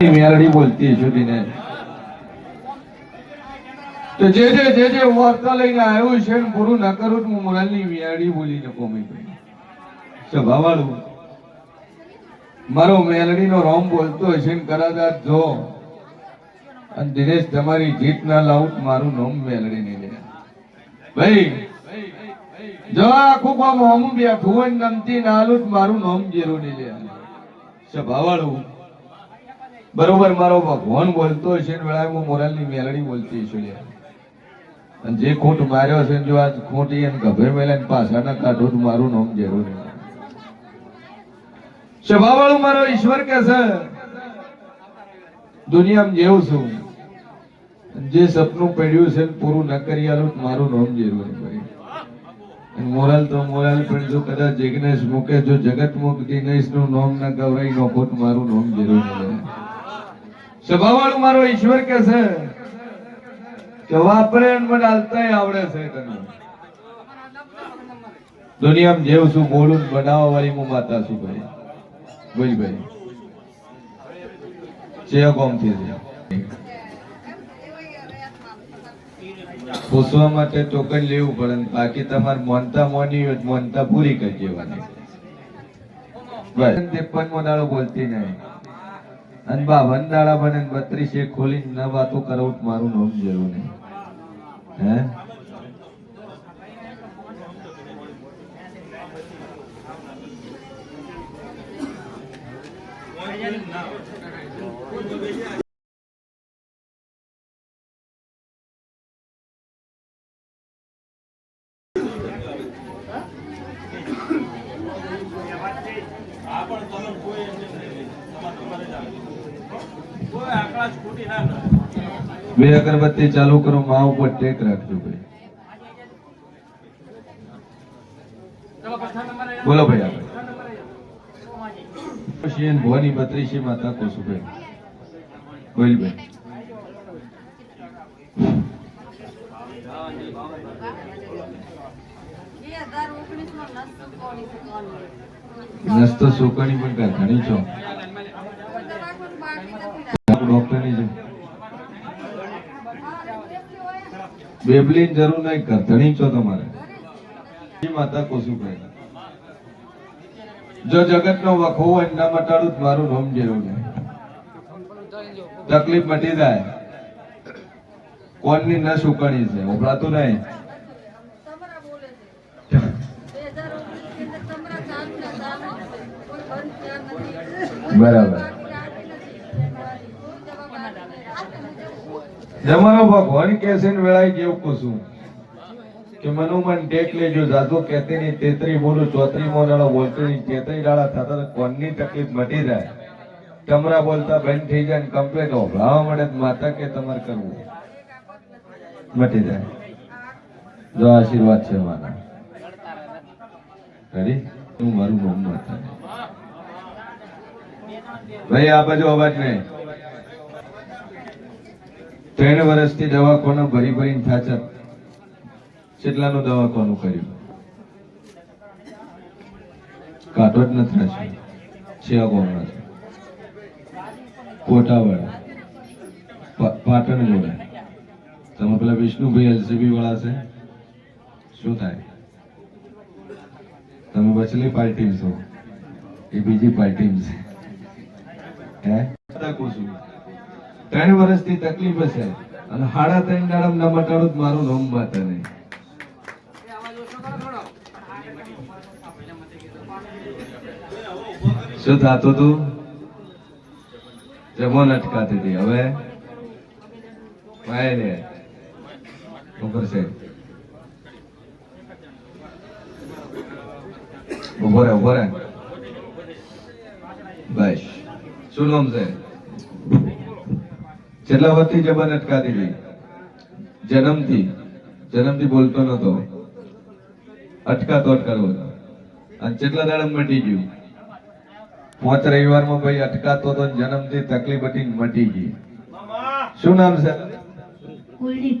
મેલડી બોલતી તો જે જે જે જે વાર્તા લઈને આવ્યું છે પૂરું ના કરું હું મોરાલની મેલડી બોલીને કોમી ભાઈ. સ્વભાવવાળું મારો મેલડીનો રોમ બોલતો હશે કદાચ જો, અને દિનેશ તમારી જીત ના લાવું મારું નોમ મેલડી નહીં લે. ભાઈ, જો આખું કામ હોમું બેઠું હોય નમતી ના આલું મારું નોમ જેરું નહીં લે. સ્વભાવવાળું બરોબર, મારો ભગવાન બોલતો છે વેળાએ હું મોરલની મેલડી બોલતી છું અને જે ખૂંટ માર્યો છે જો આ ખોટી એને ગભે મેલે પાછાના કાઢો મારું નામ જરૂર સ્વભાવવાળું મારો ઈશ્વર કે છે, દુનિયામાં જેવું છું. જે સપનું પડ્યું છે પૂરું ન કરી આલું મારું નામ જરૂર ભાઈ મોરાલ તો મોરાલ પણ જો કદાચ જિગ્નેશ મૂકે, જો જગત મુખ દિનેશનું નામ ના ગવરાઈ નો ખોટ મારું નામ જરૂર નહીં સ્વભાવવાળું મારો ઈશ્વર કે છે? કે વાપરે મને હાલતાય આવડે છે તને. દુનિયામાં જેવ છું બોલું બનાવવા વાળી હું માતા છું ભાઈ. બોલ ભાઈ. જે કોમથી છે. પૂછવા માટે ટોકન લેવું પડે બાકી તમારે મોનતા મોની મોનતા પૂરી કરી દેવાની. બસ ત્રેપન મો દાડો બોલતી નહીં. અને બાવન દાડા બને બત્રીસે ખોલી ન વાતો કરાવું તો મારું નામ જરૂર નહીં. હે? બે અગરબત્તી ચાલુ કરો મા ઉપર ટેક રાખજો ભાઈ. બોલો ભાઈ આપણે એને ભવાની બત્રીસી માતા કોસુભાઈ બોલ ભાઈ. નસ્તો સુકણી પણ ઘણી છો. ડોક્ટરની છે બેબલીન જરૂર નહીં કરધણી છો તમારે. માતા કોસુભાઈ જો જગત નો વખો હોય ના મટાડું મારું નામ જેવું નહીં. તકલીફ મટી જાય. કોણની ન સુકણી છે ઉભરાતું નહીં. બરાબર. જમાનો ભગવાન કે છે ને, વેળાએ કેવું કશું કે મનુમાન ટેક લેજો જાદુ કેતી નહીં, તેતરી બોલું ચોતરી મોનાળો બોલતો નહીં તેતરી ડાળા થતા તો કોણની તકલીફ મટી જાય? તમરા બોલતા બંધ થઈ જાય ને કમ્પ્લેટ ઓભળાવા મળે તો માતા કે તમારે કરવું? મટી જાય. જો આશીર્વાદ છે મારા કરી? હું મારું નામ માતા ભાઈ, આ બાજુ અવાજ નહીં ત્રણ વર્ષથી દવાખાનું ભરી ભરીને થાચર કેટલાનું દવાખાનું કર્યું. કાટો જ નથી છે. કોટાવાડ પાટણ જોડે. તમે પેલા વિષ્ણુભાઈ એલસીબી વાળા છે. શું થાય? તમે બચલી પાર્ટી છો. એ બીજી પાર્ટી છે. હે? કહું છું ત્રણ વર્ષથી તકલીફ હશે અને હાડા ત્રણ દાડા ના મટાડું મારું નામ માતા નહીં. શું થતું હતું જમો અટકાતી હતી. હવે? ઉપર છે ઊભો રહે. ઊભો બસ. શું નામ છે? કેટલા વર્ષથી જબાન અટકાતી હતી જન્મથી જન્મથી બોલતો નતો અટકાતો અટકાતો હતો. અને કેટલા દાડમ મટી ગયું. પાંચ રવિવારમાં ભાઈ અટકાતો તો જન્મથી તકલીફ હતી મટી ગઈ. શું નામ છે? કુલદીપ.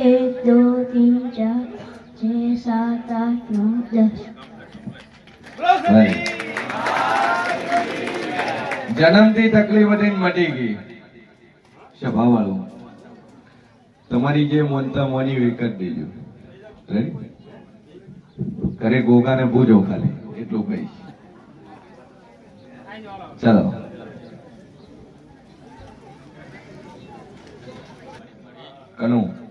એક દો तीन ચાર છ સાત આઠ નવ દસ જન્મથી તકલીફ હતી મટી ગઈ. સ્વભાવવાળું તમારી જે મોનતા મોની વિકટ દેજો? ઘરે ગોગાને પૂજો ખાલી. એટલું કહીશ. ચાલો. કનુ.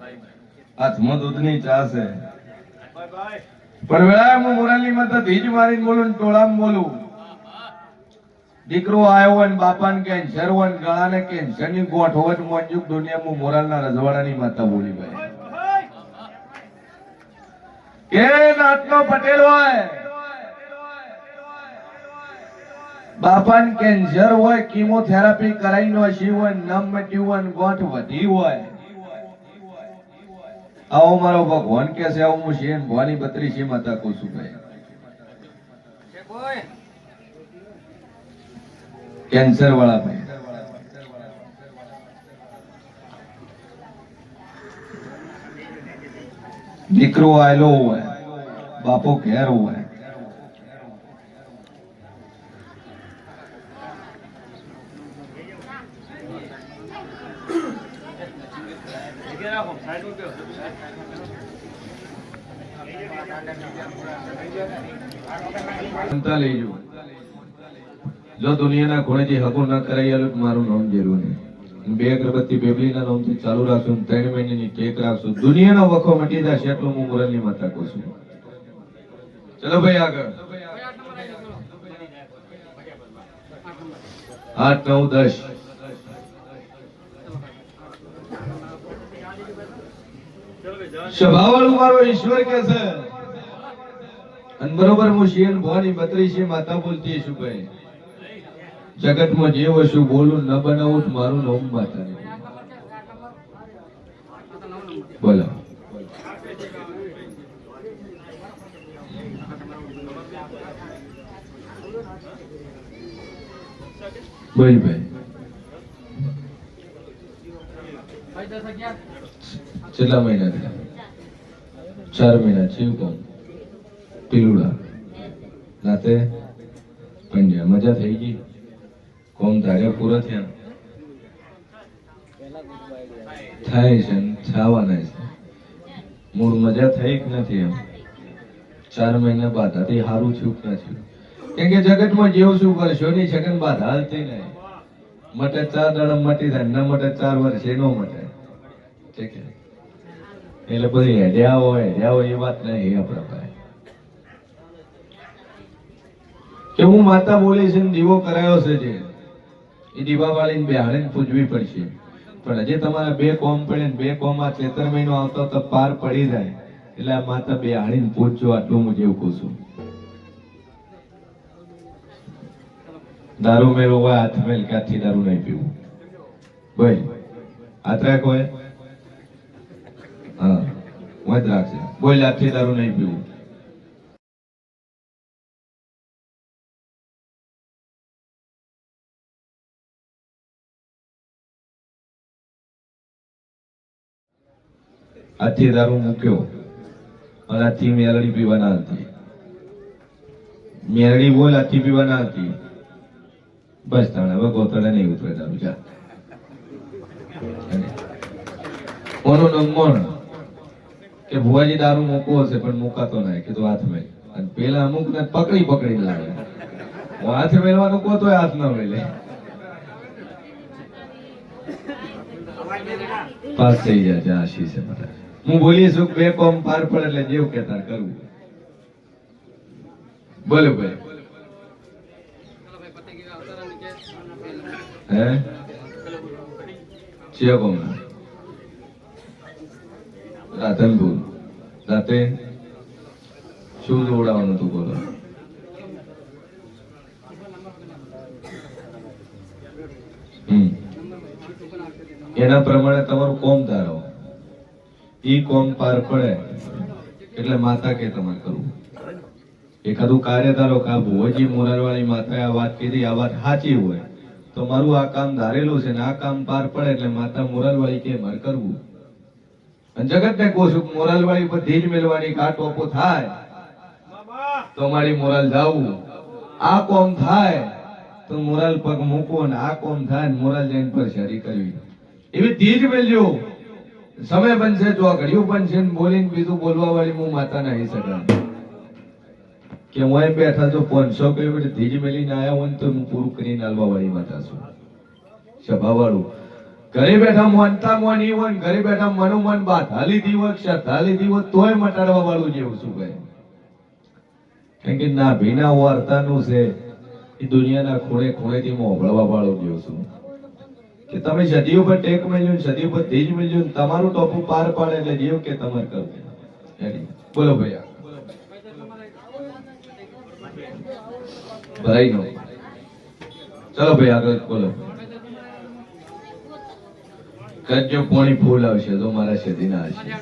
હાથમાં દૂધની ચા છે. પણ વેળાએ હું મોરાલી માં તો ધીજ મારીને બોલું ને ટોળામાં બોલું. દીકરો આવ્યો ને બાપાને કેન્સર હોય ને ગળાને કેન્સરની ગોઠ હોય ને મોંજુક દુનિયામાં મોરાલના રજવાડાની માતા બોલી ભાઈ. એ નાતનો પટેલ હોય. બાપાને કેન્સર હોય કીમોથેરાપી કરાઈ નો શી હોય, નમ મટ્યું હોય ગોઠ વધી હોય. આવો મારો ભગવાન કે છે, આવું હું શેન ભવાની બત્રી છે માતા છું ભાઈ. કેન્સર વાળા ભાઈ. દીકરો આયલો હોય, બાપો ઘેર હોય. ચિંતા લેજો જો દુનિયાના ખૂણેથી હકું ન તો મારું નામ જરૂર નહીં. બે અગરબત્તી બેબલીના નામથી ચાલુ રાખશું ત્રણ મહિનાની ટેક રાખશું. દુનિયાનો વખો મટી જશે એટલું હું મુરલની માતા કહું છું. ચલો ભાઈ આગળ. આઠ, નવ, દસ. મારો ઈશ્વર કે છે? અને બરોબર હું શિયન ભવાની બત્રીસી માતા બોલતી છું ભાઈ જગતમાં જે વસ્તુ બોલું ન બનાવું મારું નામ માતા બોલો. બોલ ભાઈ. કેટલા મહિના થયા? એવું કોણ પીલુડા. નાતે પંડ્યા, મજા થઈ ગઈ. કોમ ધાર્યા પૂરા થયા. થાય છે થવાના છે. મૂળ મજા થઈ કે નથી એમ. ચાર મહિના બાદ હતી સારું થયું કે નથી કેમ કે જગતમાં જેવું શું કરશો ની છગન બાદ હાલતી નહીં. મટે ચાર દાડા મટી થાય, ન મટે ચાર વર્ષે નો મટે ઠીક છે? એટલે બધી હેડ્યા હોય હેડ્યા હોય એ વાત નહીં આપણા પાસે. કે હું માતા બોલી છે દીવો કરાયો છે જે, એ દીવાવાળીને બેહાડીને પૂજવી પડશે. પણ હજી તમારા બે કોમ પડે બે કોમમાં ચેતર મહિનો આવતો તો પાર પડી જાય. એટલે આ માતા બે હાડીને પૂજજો આટલું હું જેવું કહું છું. દારૂ મેળવવા હાથ મેલ ક્યાંથી દારૂ નહીં પીવું? ભાઈ આત્રા હોય હા. હું જ રાખશે બોલ હાથથી દારૂ નહીં પીવું. આથી દારૂ મૂક્યો. અને આથી મેરડી પીવાના હતી મેરડી બોલ, આથી પીવાના હતી બસ તાણે, હવે ગોતડે નહીં ઉતરે દારૂ જા. નામ મોણ કે ભુવાજી દારૂ મૂકવો હશે, પણ મુકાતો નહીં. કીધું હાથ મેં અને પેલા અમુક ને પકડી પકડી લાવે હું હાથ મેળવાનું કહો તોય હાથ ના મેલે પાસ થઈ જાય છે આશીષ હું બોલી છું બે કોમ પાર પડે એટલે જેવું કેતા કરવું બોલો ભાઈ. હે? ચિયા કોમ? રાધનપુર રાતે શું જોડાવાનું હતું બોલો. એના પ્રમાણે તમારું કોમ ધારો. ઈ કોમ પાર પડે, એટલે માતા કે તમારે કરવું. એકાદું કાર્ય ધારો કે આ ભુવજી મોરારવાળી માતાએ આ વાત કીધી, આ વાત સાચી હોય, તો મારું આ કામ ધારેલું છે ને આ કામ પાર પડે એટલે માતા મોરારવાળી કે મારે કરવું. અને જગતને કહું છું કે મોરાલવાળી બધી જ મેળવાની કા ટોપો થાય. તો મારી મોરાલ જાવું આ કોમ થાય. તો મોરાલ પગ મૂકો ને આ કોમ થાય ને મોરાલ જૈન પર શરી કરવી. એવી ધીજ મેળજો સમય બનશે ઘડિયું બનશે બોલીને બીજું બોલવા વાળી હું માતા નહીં શકું. કે હું અહીં બેઠા જો પાંચસો કિલોમીટર ધીજ મેલીને આવ્યા હોય ને તો હું પૂરું કરીને આલવા વાળી માતા છું. સભા વાળું ઘરે બેઠા મનતા મન હોય ને ઘરે બેઠા મનોમન બાત હાલી દી શત હાલી લીધી તોય મટાડવા વાળું જેવું શું કહે? કેમ કે ના ભીના વાર્તાનું છે, એ દુનિયાના ખૂણે ખૂણેથી મોકળવા વાળું જેવું છું કે તમે સદીઓ પર ટેક મેલ્યું ને સદીઓ પર તેજ મેલ્યું ને તમારું ટોપું પાર પાડે એટલે જેવું કે તમારે કરવું. બોલો ભૈયા. ભરાઈ નો ચલો ભાઈ આગળ બોલો. કજો પોણી ફૂલ આવશે તો મારા સદીના હશે.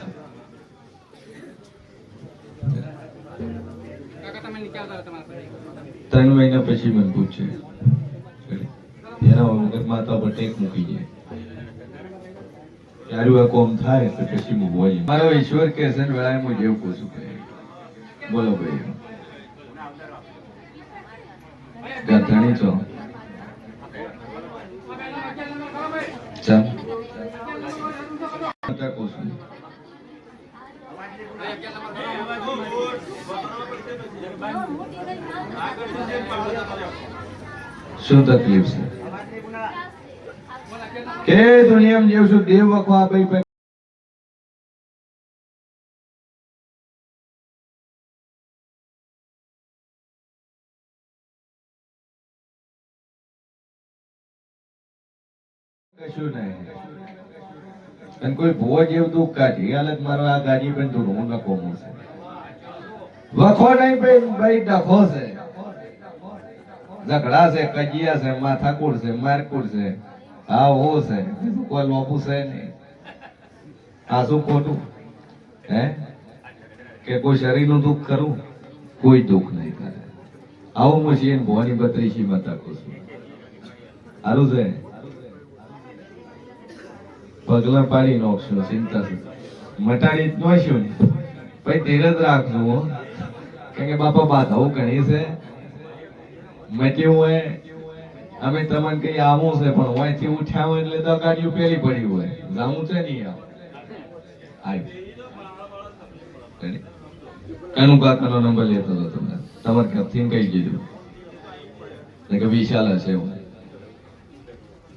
ત્રણ મહિના પછી મને પૂછે. એના વગર માતા પર ટેક મૂકી જાય ત્યારે આ કોમ થાય તો પછી હું બોલી મારો ઈશ્વર કે છે ને વેળાએ હું જેવું કહું છું બોલો ભાઈ ગધણી છો ચાલ માતા કહું છું શું તકલીફ છે કે દુનિયામાં જેવું છું દેવ વખવા ભાઈ ભાઈ કશું નહીં અને કોઈ ભૂવો જેવું દુઃખ કાઢી હાલત મારો આ ગાડી પણ થોડું હું નકો છે. વખો નહીં ભાઈ ભાઈ ડખો છે. ઝઘડા છે, કજિયા છે, માથાકૂટ છે, મારકૂટ છે આ હો છે. કોઈ લોપું છે નહીં. આ શું ખોટું? હે? કે કોઈ શરીરનું દુઃખ કરું? કોઈ દુઃખ નહીં કરે આવું મશીન ભવાની બત્રીસી માં તાકું છું. સારું છે? પગલા પાડી નાખશું ચિંતા મટાડી જ નાખ્યું ને. પછી ધીરજ રાખજો હો. કેમ કે બાપા બાધાઓ ઘણી છે. મટ્યું હોય અમે તમને કઈ આવું છે, પણ અહીંથી ઉઠ્યા હોય એટલે તો ગાડીઓ પેલી પડી હોય. જાવું છે નહીં આવું? કનું કાકાનો નંબર લેતો હતો તમને. તમારે ઘરથી કઈ કીધું કે વિશાલ હશે એવું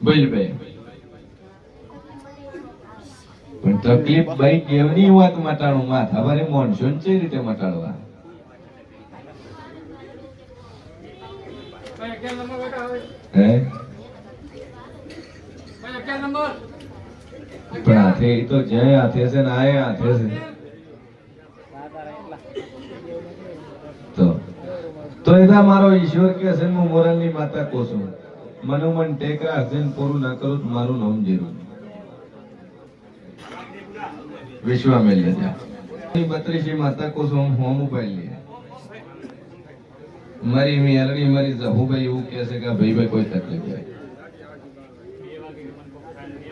ભાઈ. પણ તકલીફ ભાઈ કેવની વાત મટાડું માથા ભારે મોનસૂન છે રીતે મટાડવા? પણ હાથે એ તો જય હાથે છે ને આય હાથે છે. તો તો એના મારો ઈશ્વર કે છે ને હું મોરલની માતા છું. મનોમન ટેક રાખજે ને પૂરું ના કરું મારું નામ જીરું. મેલ જા બત્રીસી માતા છું હોમ ઉપાય લે મારી મેરડી મારી જહુભાઈ એવું કહે કે ભાઈ ભાઈ કોઈ તકલીફ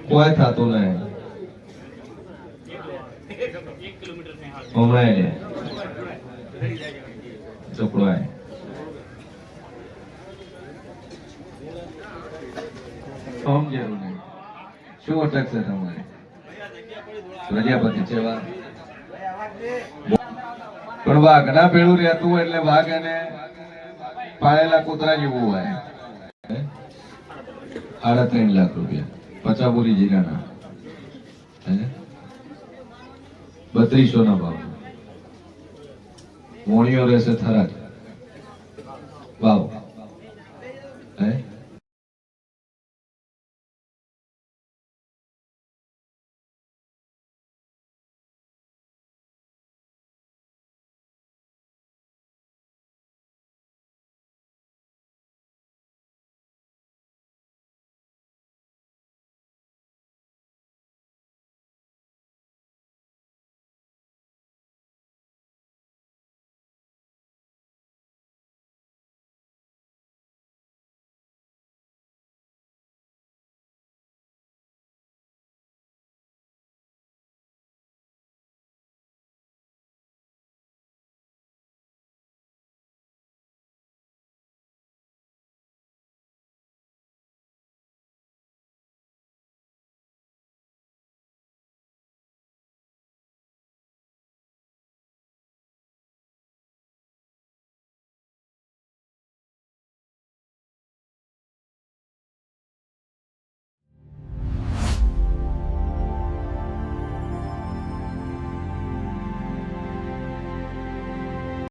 કોઈ થતું નહીં. હમણાં લે ચોપડો આય ઓમ જરૂર નહીં શું અટક છે તમારે? પ્રજાપતિ છે વાઘ પણ વાઘના ભેળું રહેતું હોય એટલે વાઘ એને પાળેલા કૂતરા જેવું હોય. સાડા ત્રણ લાખ રૂપિયા. પચાપુરી જીરાના. હે? બત્રીસો ના ભાવ. મોણીઓ રહેશે થરાદ. વાવ.